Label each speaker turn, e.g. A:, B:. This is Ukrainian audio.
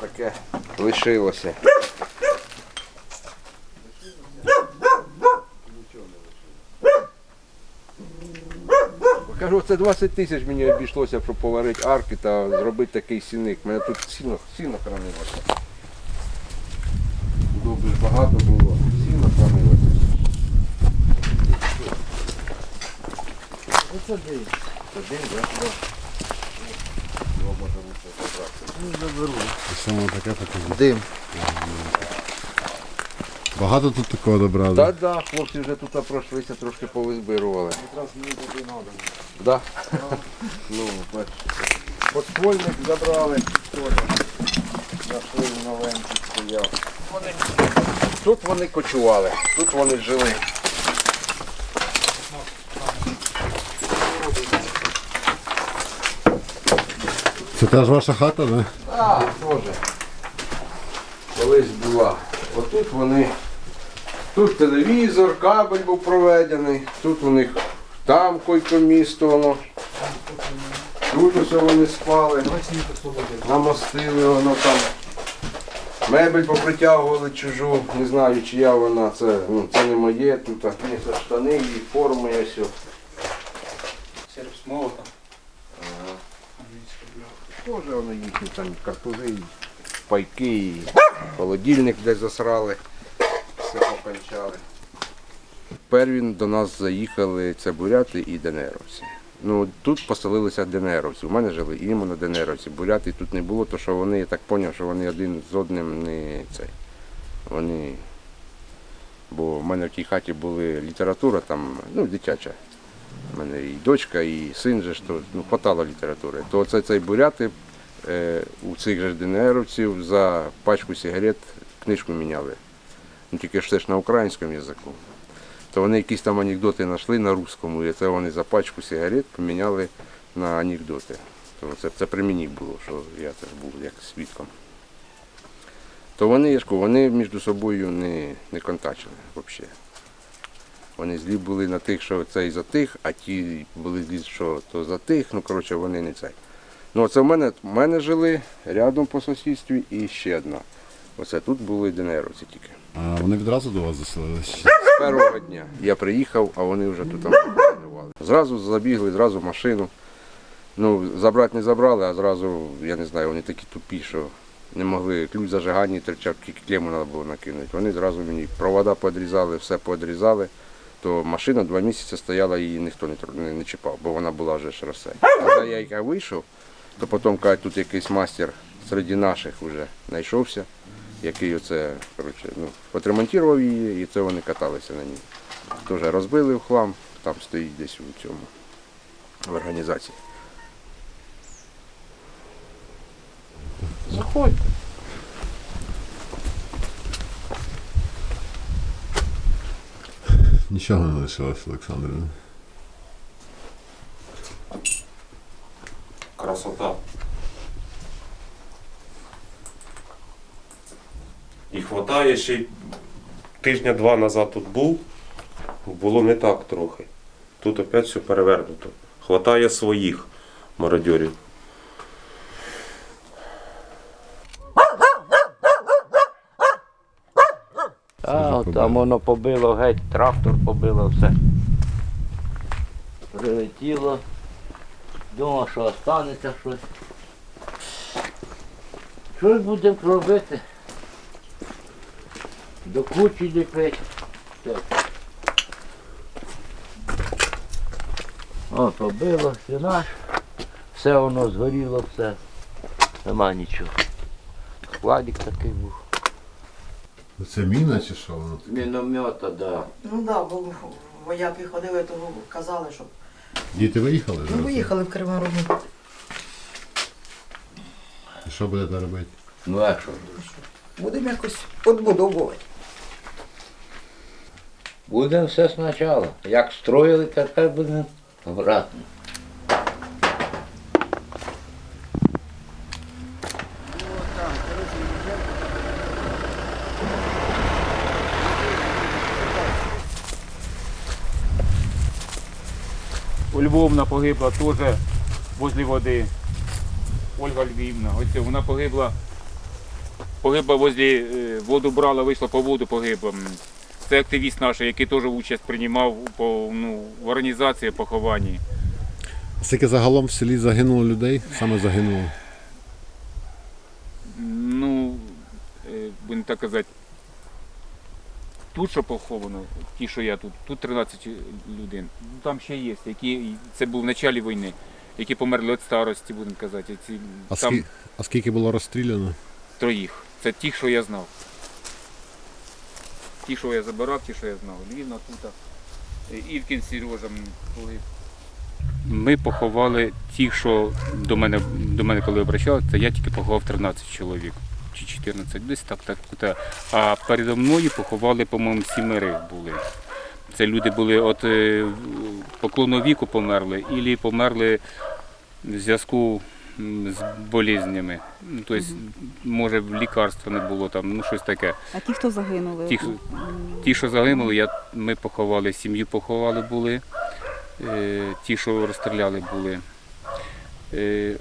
A: таке лишилося. Кажу, це 20 тисяч мені обійшлося, щоб поварити арки та зробити такий сіник. У мене тут сіно, сіно хранилося. Добре, багато було, сіно хранилося.
B: Оце дивіться.
A: Один, да? Да. Його може лучше забрати.
B: Ну, заберу.
C: Що воно таке таке?
B: Дим.
C: Багато тут такого добрали?
A: Так, да, хлопці вже тут пройшлися, трошки повизбирували.
B: Якраз мені туди треба.
A: Да? ну, бачиш. Подствольник забрали, теж. Нашли новенький стояв. Тут вони кочували, тут вони жили.
C: Це теж ваша хата, да?
A: А, теж. Колись була. Отут вони. Тут телевізор, кабель був проведений, тут у них там койко-місто воно. Тут усе вони спали. Намостили воно там. Мебель попритягували чужу, не знаю чия вона, це, ну, це не моє, тут ні, це штани і форми і все.
D: Сервіс молота.
A: Тоже воно їхні там картузи, пайки, холодильник десь засрали, все покончали. Первін до нас заїхали це буряти і денеровці. Ну, тут поселилися денеровці. У мене жили іменно денеровці. Буряти тут не було, то що вони, я так зрозумів, що вони один з одним не цей. Вони. Бо в мене в тій хаті була література там, ну, дитяча. У мене і дочка, і син же то ну, хватало літератури. То це цей буряти е, у цих же ДНРовців за пачку сигарет книжку міняли. Ну, тільки ж це ж на українському язику. То вони якісь там анекдоти знайшли на русскому, і це вони за пачку сигарет поміняли на анекдоти. То це, це при мені було, що я теж був як свідком. То вони, вони між собою не, не контачили взагалі. Вони злі були на тих, що цей за тих, а ті були злі, що то за тих. Ну, коротше, вони не цей. Ну, це в мене, в мене жили рядом по сусідстві і ще одна. Оце тут були ДНРовці тільки.
C: А вони відразу до вас заселилися?
A: З першого дня я приїхав, а вони вже тут там працювали. Зразу забігли, зразу в машину. Ну, забрати не забрали, а зразу, я не знаю, вони такі тупі, що не могли ключ зажигання терчав, тільки клему треба було накинути. Вони зразу мені провода подрізали, все подрізали. То машина два місяці стояла, її ніхто не, не, чіпав, бо вона була вже ж росе. Коли я як вийшов, то потім кажуть, тут якийсь мастер серед наших вже знайшовся, який оце, коротше, ну, отремонтував її, і це вони каталися на ній. Теж розбили в хлам, там стоїть десь у цьому в організації. Заходь.
C: Нічого не лишилось, Олександрівна.
D: Красота. І хватає ще й тижня-два назад тут був. Було не так трохи. Тут опять все перевернуто. Хватає своїх мародьорів.
B: А, от там воно побило геть, трактор побило все. Прилетіло. Думав, що останеться щось. Щось будемо робити. До кучі ліпить. О, побило, все наш. Все воно згоріло, все. Нема нічого. Складик такий був.
C: Це міна чи що воно?
B: Міномета, да.
E: Ну так, да, бо вояки ходили, то казали, що
C: Діти виїхали?
E: ну,
C: зараз?
E: виїхали в Кривому Рогу.
C: І що будете робити?
B: Ну а що?
E: Будемо якось відбудовувати.
B: Будемо все спочатку. Як строїли, тепер будемо обратно.
F: Львовна погибла теж возле води. Ольга Львівна. Ось вона погибла Погибла возле е, воду брала, вийшла по воду, погибла. Це активіст наш, який теж участь приймав по, ну, в організації похованні.
C: Скільки загалом в селі загинуло людей? Саме загинуло.
F: Ну, е, будемо так казати, тут що поховано, ті, що я тут, тут 13 людей. Ну, Там ще є, які, це був в началі війни, які померли від старості, будемо казати. Ці,
C: А,
F: там
C: скі... а скільки було розстріляно?
F: троїх. Це ті, що я знав. Ті, що я забирав, ті, що я знав. Львівна тут. Івкін Сережа. Ми поховали ті, що до мене, до мене коли обращалися, це я тільки поховав 13 чоловік. Чи 14, десь так, так. так. А передо мною поховали, по-моєму, сімери були. Це люди були от е, поклонного віку померли, і померли в зв'язку з болізнями. Ну, тобто, може, лікарства не було там, ну щось таке.
G: А ті, хто загинули?
F: Ті, Ті, що загинули, я, ми поховали, сім'ю поховали були. Е, ті, що розстріляли були. Е,